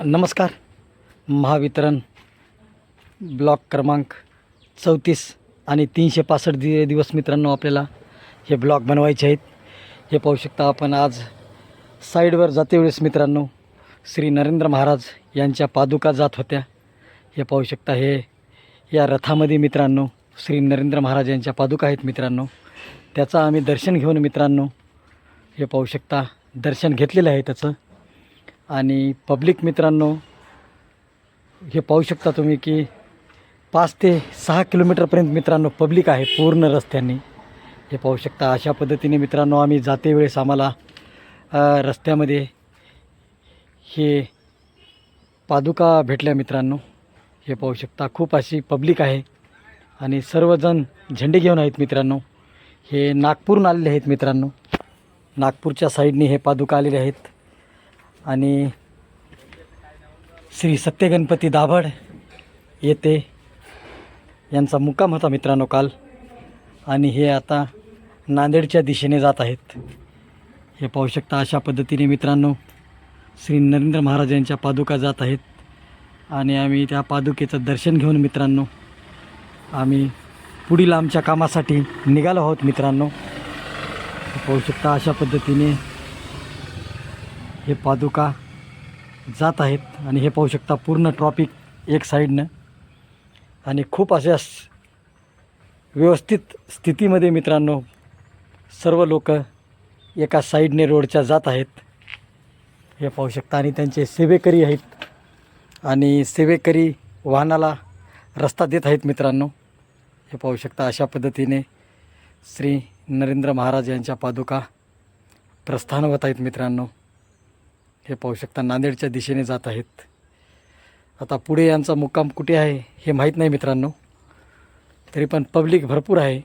नमस्कार. महावितरण ब्लॉक क्रमांक चौतीस आणि तीनशे पासष्ट दि दिवस मित्रांनो आपल्याला हे ब्लॉक बनवायचे आहेत. हे पाहू शकता आपण आज साईडवर जातेवेळेस मित्रांनो श्री नरेंद्र महाराज यांच्या पादुका जात होत्या. हे पाहू शकता हे या रथामध्ये मित्रांनो श्री नरेंद्र महाराज यांच्या पादुका आहेत मित्रांनो. त्याचं आम्ही दर्शन घेऊन मित्रांनो हे पाहू शकता दर्शन घेतलेलं आहे त्याचं. आणि पब्लिक मित्रांनो हे पाहू शकता तुम्ही की पाच ते सहा किलोमीटरपर्यंत मित्रांनो पब्लिक आहे पूर्ण रस्त्यांनी. हे पाहू शकता अशा पद्धतीने मित्रांनो आम्ही जाते वेळेस आम्हाला रस्त्यामध्ये हे पादुका भेटल्या मित्रांनो. हे पाहू शकता खूप अशी पब्लिक आहे. आणि सर्वजण झेंडे घेऊन आहेत मित्रांनो. हे नागपूरहून आलेले आहेत मित्रांनो. नागपूरच्या साईडने हे पादुका आलेले आहेत. आणि श्री सत्यगणपती दाभड येते यांचा मुक्काम होता मित्रांनो काल. आणि हे आता नांदेडच्या दिशेने जात आहेत. हे पाहू शकता अशा पद्धतीने मित्रांनो श्री नरेंद्र महाराज यांच्या पादुका जात आहेत. आणि आम्ही त्या पादुकेचं दर्शन घेऊन मित्रांनो आम्ही पुढील आमच्या कामासाठी निघालो आहोत मित्रांनो. पाहू शकता अशा पद्धतीने हे पादुका जात आहेत आणि हे पाहू शकता पूर्ण ट्रॉपिक एक साईडनं. आणि खूप अशा व्यवस्थित स्थितीमध्ये मित्रांनो सर्व लोक एका साईडने रोडच्या जात आहेत. हे पाहू शकता आणि त्यांचे सेवेकरी आहेत. आणि सेवेकरी वाहनाला रस्ता देत आहेत मित्रांनो. हे पाहू शकता अशा पद्धतीने श्री नरेंद्र महाराज यांच्या पादुका प्रस्थान होत आहेत मित्रांनो. हे पाहू शकता नांदेडच्या दिशेने जात आहेत. आता पुढे यांचा मुक्काम कुठे आहे हे माहीत नाही मित्रांनो. तरी पण पब्लिक भरपूर आहे.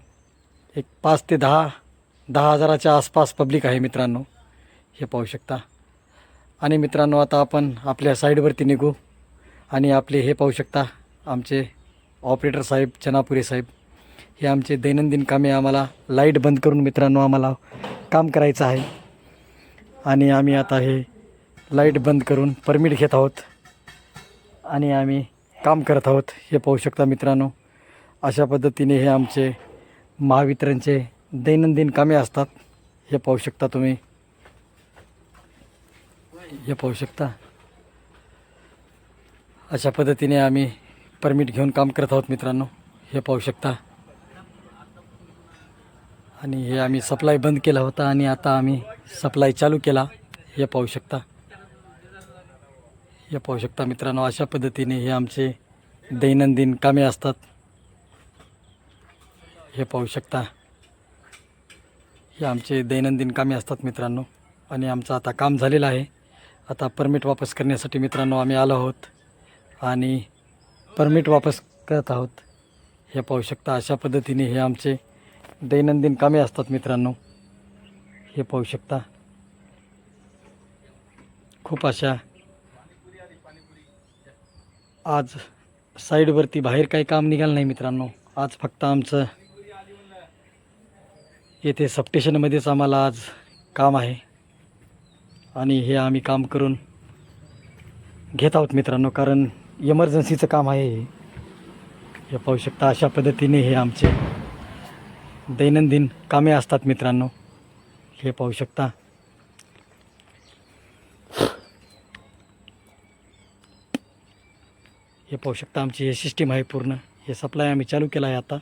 एक पाच ते दहा दहा हजाराच्या आसपास पब्लिक आहे मित्रांनो. हे पाहू शकता. आणि मित्रांनो आता आपण आपल्या साईडवरती निघू. आणि आपले हे पाहू शकता आमचे ऑपरेटर साहेब चनापुरे साहेब. हे आमचे दैनंदिन कामे आम्हाला लाइट बंद करून मित्रांनो आम्हाला काम करायचं आहे. आणि आम्ही आता हे लाइट बंद करून परमिट घेत आहोत. आणि आम्ही काम करत आहोत. हे पाहू शकता मित्रांनो अशा पद्धतीने हे आमचे महावितरणचे दैनंदिन कामे असतात. हे पाहू शकता तुम्ही. हे पाहू शकता. अशा पद्धतीने आम्ही परमिट घेऊन काम करत आहोत मित्रांनो. हे पाहू शकता. आणि हे आम्ही सप्लाय बंद केला होता आणि आता आम्ही सप्लाय चालू केला. हे पाहू शकता. हे पाहू शकता मित्रांनो अशा पद्धतीने हे आमचे दैनंदिन कामे असतात. हे पाहू शकता हे आमचे दैनंदिन कामे असतात मित्रांनो. आणि आमचं आता काम झालेलं आहे. आता परमिट वापस करण्यासाठी मित्रांनो आम्ही आलो आहोत. आणि परमिट वापस करत आहोत. हे पाहू शकता अशा पद्धतीने हे आमचे दैनंदिन कामे असतात मित्रांनो. हे पाहू शकता खूप अशा आज साईडवरती बाहेर काही काम निघालं नाही मित्रांनो. आज फक्त आमचं येथे सबस्टेशनमध्येच आम्हाला आज काम आहे. आणि हे आम्ही काम करून घेत आहोत मित्रांनो कारण इमर्जन्सीचं काम आहे हे. हे पाहू शकता अशा पद्धतीने हे आमचे दैनंदिन कामे असतात मित्रांनो. हे पाहू शकता. हे पाहू शकता आमची हे सिस्टीम आहे पूर्ण. हे सप्लाय आम्ही चालू केला आहे आता.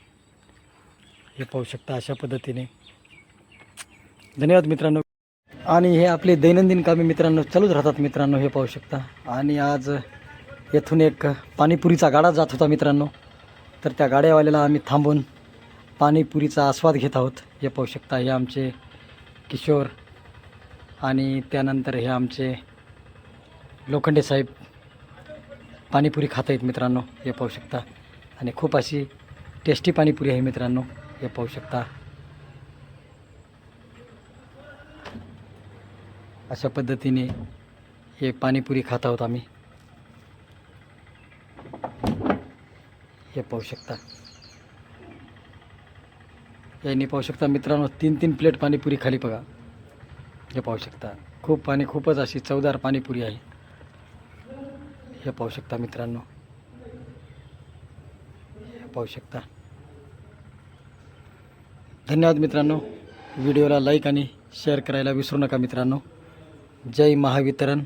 हे पाहू शकता अशा पद्धतीने. धन्यवाद मित्रांनो. आणि हे आपले दैनंदिन कामे मित्रांनो चालूच राहतात मित्रांनो हे पाहू शकता. आणि आज येथून एक पाणीपुरीचा गाडा जात होता मित्रांनो. तर त्या गाड्यावाल्याला आम्ही थांबून पाणीपुरीचा आस्वाद घेत आहोत. हे पाहू शकता हे आमचे किशोर आणि त्यानंतर हे आमचे लोखंडे साहेब पाणीपुरी खात आहेत मित्रांनो हे पाहू शकता. आणि खूप अशी टेस्टी पाणीपुरी आहे मित्रांनो हे पाहू शकता. अशा पद्धतीने हे पाणीपुरी खात आहोत आम्ही. हे पाहू शकता. यांनी पाहू शकता मित्रांनो तीन तीन प्लेट पाणीपुरी खाली बघा. हे पाहू शकता. खूप पाणी खूपच अशी चवदार पाणीपुरी आहे. हे पाहू शकता मित्रांनो. हे पाहू शकता. धन्यवाद मित्रांनो. व्हिडिओला लाईक आणि शेअर करायला विसरू नका मित्रांनो. जय महावितरण.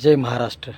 जय महाराष्ट्र.